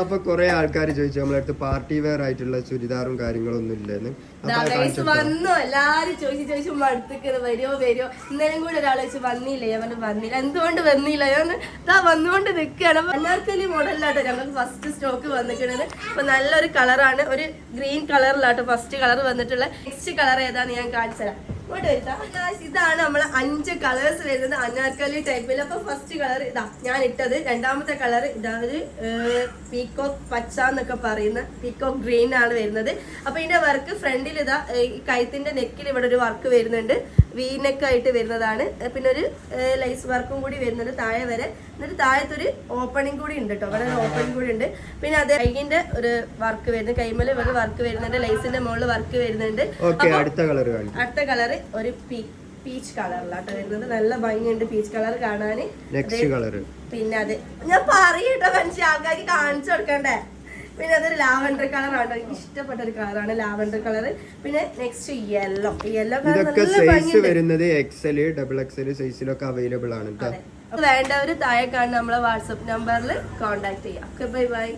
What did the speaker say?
അപ്പൊ കൊറേ ആൾക്കാർ ചോദിച്ചു നമ്മളടുത്ത് പാർട്ടി വെയർ ആയിട്ടുള്ള ചുരിദാറും കാര്യങ്ങളൊന്നും ഇല്ലെന്ന്. വന്നു. എല്ലാരും ചോദിച്ചു ചോദിച്ചു മടുത്തിക്കത് വരുമോ വരുമോ ഇന്നലെ കൂടെ ഒരാൾ ചോദിച്ചു വന്നില്ല? ഞാൻ വന്നില്ല. എന്തുകൊണ്ട് വന്നില്ല? ഞാൻ ഇതാ വന്നുകൊണ്ട് നിൽക്കുകയാണ് അനാർക്കലി മോഡലിലാട്ടോ ഞങ്ങൾക്ക് ഫസ്റ്റ് സ്റ്റോക്ക് വന്നിരിക്കുന്നത് അപ്പൊ നല്ലൊരു കളറാണ് ഒരു ഗ്രീൻ കളറിലാട്ടോ ഫസ്റ്റ് കളർ വന്നിട്ടുള്ള നെക്സ്റ്റ് കളർ ഏതാന്ന് ഞാൻ കാണിച്ചു തരാം. ഇതാണ് നമ്മളെ അഞ്ച് കളേഴ്സ് വരുന്നത്. അനാർക്കലി ടൈപ്പിൽ അപ്പൊ ഫസ്റ്റ് കളർ ഇതാ ഞാൻ ഇട്ടത് രണ്ടാമത്തെ കളർ ഇതാ ഒരു പീക്കോക്ക് പച്ച എന്നൊക്കെ പറയുന്ന പീക്കോക്ക് ഗ്രീൻ ആണ് വരുന്നത്. അപ്പൊ ഇതിന്റെ വർക്ക് ഫ്രണ്ടിൽ ഇതാ ഈ കൈത്തിന്റെ നെക്കിൽ ഇവിടെ ഒരു വർക്ക് വരുന്നുണ്ട്. വീനെക്ക് ആയിട്ട് വരുന്നതാണ് പിന്നെ ഒരു ലൈസ് വർക്കും കൂടി വരുന്നുണ്ട് താഴെ വരെ. എന്നിട്ട് താഴത്തൊരു ഓപ്പണിംഗ് കൂടി ഉണ്ട് കേട്ടോ അവിടെ ഒരു ഓപ്പണിംഗ് കൂടി ഉണ്ട്. പിന്നെ അത് കൈകിന്റെ ഒരു വർക്ക് വരുന്നത് കൈമൽ ഒരു വർക്ക് വരുന്നുണ്ട്. ലൈസിന്റെ മുകളിൽ വർക്ക് വരുന്നുണ്ട്. അടുത്ത കളർ അടുത്ത കളറ് ഒരു പീച്ച് കളറിലാട്ടോ വരുന്നത്. നല്ല ഭംഗിയുണ്ട് പീച്ച് കളർ കളർ പിന്നെ അതെ. ഞാൻ പറയട്ടോ മനുഷ്യ. ആൾക്കാർക്ക് കാണിച്ചു കൊടുക്കണ്ടേ? പിന്നെ അതൊരു ലാവൻഡർ കളർ ആട്ടോ. എനിക്ക് ഇഷ്ടപ്പെട്ട ഒരു കളറാണ് ലാവൻഡർ കളർ പിന്നെ നെക്സ്റ്റ് യെല്ലോ യെല്ലോ കളർ ഇതൊക്കെ നല്ല സൈസ് വരുന്നത് എക്സൽ ഡബിൾ എക്സൽ സൈസിലൊക്കെ അവൈലബിൾ ആണ് കേട്ടോ അതെ. താഴെ കാണുന്ന നമ്മളെ വാട്സപ്പ് നമ്പറിൽ കോൺടാക്ട് ചെയ്യാം. Okay bye bye